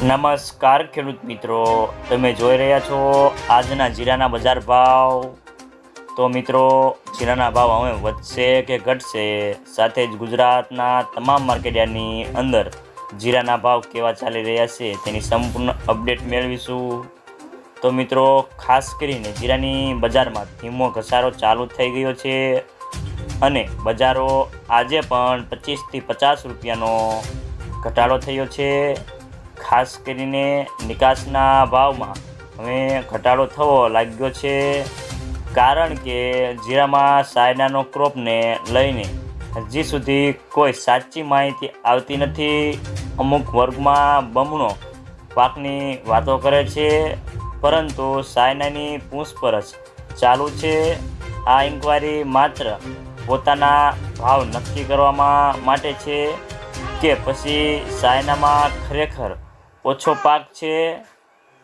નમસ્કાર, ખેડૂત મિત્રો. તમે જોઈ રહ્યા છો આજના જીરાના બજાર ભાવ. તો મિત્રો, જીરાના ભાવ હવે વધશે કે ઘટશે? સાથે જ ગુજરાતના તમામ માર્કેટયાર્ડની અંદર જીરાના ભાવ કેવા ચાલી રહ્યા છે તેની સંપૂર્ણ અપડેટ મેળવીશું. તો મિત્રો, ખાસ કરીને જીરાની બજારમાં ધીમો ઘસારો ચાલુ થઈ ગયો છે અને બજારો આજે પણ પચીસથી પચાસ રૂપિયાનો ઘટાડો થયો છે. ખાસ કરીને નિકાસના ભાવમાં હવે ઘટાડો થવો લાગ્યો છે કારણ કે જીરામાં સાયનાનો ક્રોપને લઈને હજી સુધી કોઈ સાચી માહિતી આવતી નથી. અમુક વર્ગમાં બમણો પાકની વાતો કરે છે, પરંતુ સાયનાની પૂછપરછ ચાલુ છે. આ ઇન્કવાયરી માત્ર પોતાના ભાવ નક્કી કરવામાં માટે છે કે પછી સાયનામાં ખરેખર ઓછો પાક છે.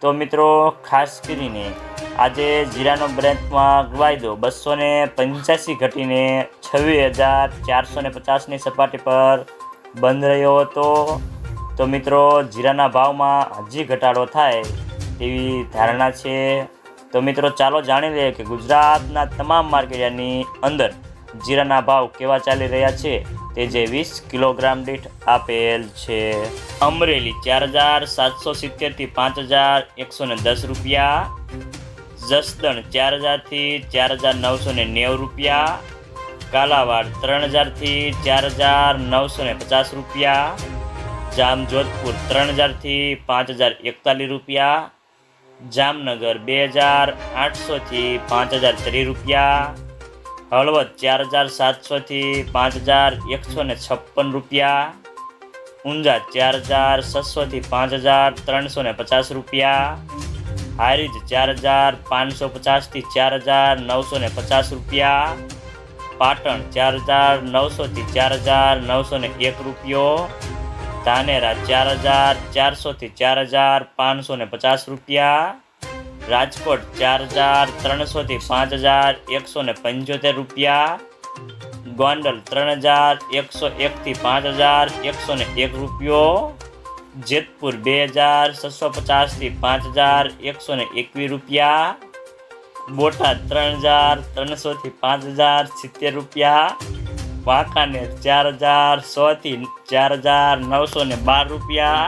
તો મિત્રો, ખાસ કરીને આજે જીરાનો બ્રેન્ચમાં વાયદો બસો ને પંચ્યાસી ઘટીને છવ્વીસ હજાર ચારસો ને પચાસની સપાટી પર બંધ રહ્યો હતો. તો મિત્રો, જીરાના ભાવમાં હજી ઘટાડો થાય તેવી ધારણા છે. તો મિત્રો, ચાલો જાણી લઈએ કે ગુજરાતના તમામ માર્કેટની અંદર જીરાના ભાવ કેવા ચાલી રહ્યા છે તે જે વીસ કિલોગ્રામ દીઠ આપેલ છે. અમરેલી ચાર હજાર સાતસો સિત્તેરથી પાંચ હજાર એકસો ને દસ રૂપિયા. જસદણ ચાર હજારથી ચાર હજાર નવસો ને નેવું રૂપિયા. કાલાવાડ ત્રણ હજારથી ચાર હજાર નવસો ને પચાસ રૂપિયા. જામજોધપુર ત્રણ હજારથી પાંચ હજાર એકતાલીસ રૂપિયા. જામનગર બે હજાર આઠસોથી પાંચ હજાર ત્રીસ રૂપિયા. હળવદ ચાર હજાર સાતસોથી પાંચ હજાર એકસો ને છપ્પન રૂપિયા. ઊંઝા ચાર હજાર છસોથી પાંચ હજાર ત્રણસો ને પચાસ રૂપિયા. હારીજ ચાર હજાર પાંચસો પચાસથી ચાર હજાર નવસો ને પચાસ રૂપિયા. પાટણ ચાર હજાર નવસોથી ચાર હજાર નવસો ને એક રૂપિયો. ધાનેરા ચાર હજાર ચારસોથી ચાર હજાર પાંચસો ને પચાસ રૂપિયા. રાજકોટ ચાર હજાર ત્રણસોથી પાંચ હજાર એકસો ને પંચોતેર રૂપિયા. ગોંડલ ત્રણ હજાર એકસો એકથી પાંચ હજાર એકસો ને એક રૂપિયો. જેતપુર બે હજાર છસો પચાસથી પાંચ હજાર એકસો ને એકવીસ રૂપિયા. બોટાદ ત્રણ હજાર ત્રણસોથી પાંચ હજાર સિત્તેર રૂપિયા. વાંકાનેર ચાર હજાર સોથી ચાર હજાર નવસો ને બાર રૂપિયા.